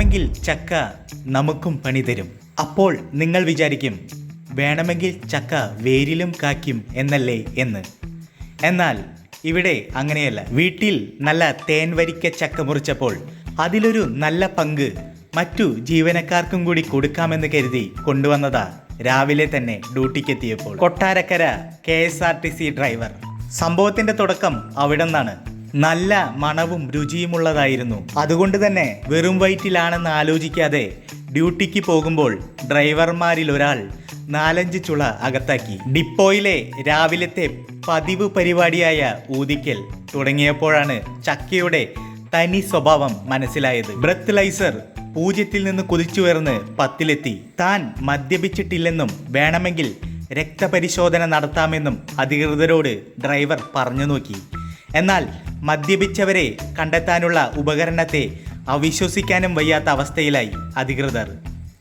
വേണമെങ്കിൽ ചക്ക നമുക്കും പണി തരും. അപ്പോൾ നിങ്ങൾ വിചാരിക്കും വേണമെങ്കിൽ ചക്ക വേരിലും കാക്കും എന്നല്ലേ എന്ന്. എന്നാൽ ഇവിടെ അങ്ങനെയല്ല. വീട്ടിൽ നല്ല തേൻ വരിക്ക ചക്ക മുറിച്ചപ്പോൾ അതിലൊരു നല്ല പങ്ക് മറ്റു ജീവനക്കാർക്കും കൂടി കൊടുക്കാമെന്ന് കരുതി കൊണ്ടുവന്നതാ രാവിലെ തന്നെ ഡ്യൂട്ടിക്കെത്തിയപ്പോൾ. Kottarakkara K S R T C driver. സംഭവത്തിന്റെ തുടക്കം അവിടെ നിന്നാണ് നല്ല മണവും രുചിയുമുള്ളതായിരുന്നു. അതുകൊണ്ട് തന്നെ വെറും വയറ്റിലാണെന്ന് ആലോചിക്കാതെ ഡ്യൂട്ടിക്ക് പോകുമ്പോൾ ഡ്രൈവർമാരിൽ ഒരാൾ നാലഞ്ച് ചുള അകത്താക്കി. ഡിപ്പോയിലെ രാവിലത്തെ പതിവ് പരിപാടിയായ ഊതിക്കൽ തുടങ്ങിയപ്പോഴാണ് ചക്കയുടെ തനി സ്വഭാവം മനസ്സിലായത്. ബ്രത്ത് ലൈസർ പൂജ്യത്തിൽ നിന്ന് കുതിച്ചുയർന്ന് പത്തിലെത്തി. താൻ മദ്യപിച്ചിട്ടില്ലെന്നും വേണമെങ്കിൽ രക്തപരിശോധന നടത്താമെന്നും അധികൃതരോട് ഡ്രൈവർ പറഞ്ഞു നോക്കി. എന്നാൽ മദ്യപിച്ചവരെ കണ്ടെത്താനുള്ള ഉപകരണത്തെ അവിശ്വസിക്കാനും വയ്യാത്ത അവസ്ഥയിലായി അധികൃതർ.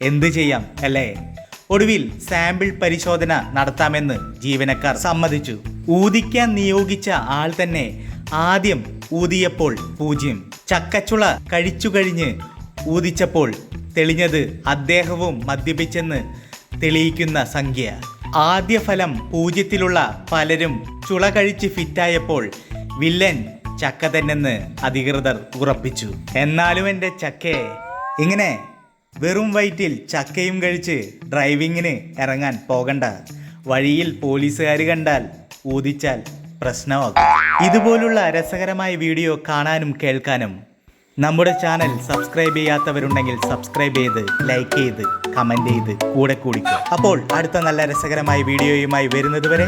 എന്തു ചെയ്യാം അല്ലേ? ഒടുവിൽ സാമ്പിൾ പരിശോധന നടത്താമെന്ന് ജീവനക്കാർ സമ്മതിച്ചു. ഊതിക്കാൻ നിയോഗിച്ച ആൾ തന്നെ ആദ്യം ഊതിയപ്പോൾ പൂജ്യം. ചക്കച്ചുള കഴിച്ചു കഴിഞ്ഞ് ഊതിച്ചപ്പോൾ തെളിഞ്ഞത് അദ്ദേഹവും മദ്യപിച്ചെന്ന് തെളിയിക്കുന്ന സംഖ്യ. ആദ്യ ഫലം പൂജ്യത്തിലുള്ള പലരും ചുള കഴിച്ച് ഫിറ്റായപ്പോൾ വില്ലൻ ചക്ക തന്നെന്ന് അധികൃതർ ഉറപ്പിച്ചു. എന്നാലും എന്റെ ചക്കയെ ഇങ്ങനെ വെറും വയറ്റിൽ ചക്കയും കഴിച്ച് ഡ്രൈവിങ്ങിന് ഇറങ്ങാൻ പോകണ്ട. വഴിയിൽ പോലീസുകാർ കണ്ടാൽ ഊതിച്ചാൽ പ്രശ്നമാകും. ഇതുപോലുള്ള രസകരമായ വീഡിയോ കാണാനും കേൾക്കാനും നമ്മുടെ ചാനൽ സബ്സ്ക്രൈബ് ചെയ്യാത്തവരുണ്ടെങ്കിൽ സബ്സ്ക്രൈബ് ചെയ്ത് ലൈക്ക് ചെയ്ത് കമന്റ് ചെയ്ത് കൂടെ കൂടിക്കും. അപ്പോൾ അടുത്ത നല്ല രസകരമായ വീഡിയോയുമായി വരുന്നത് വരെ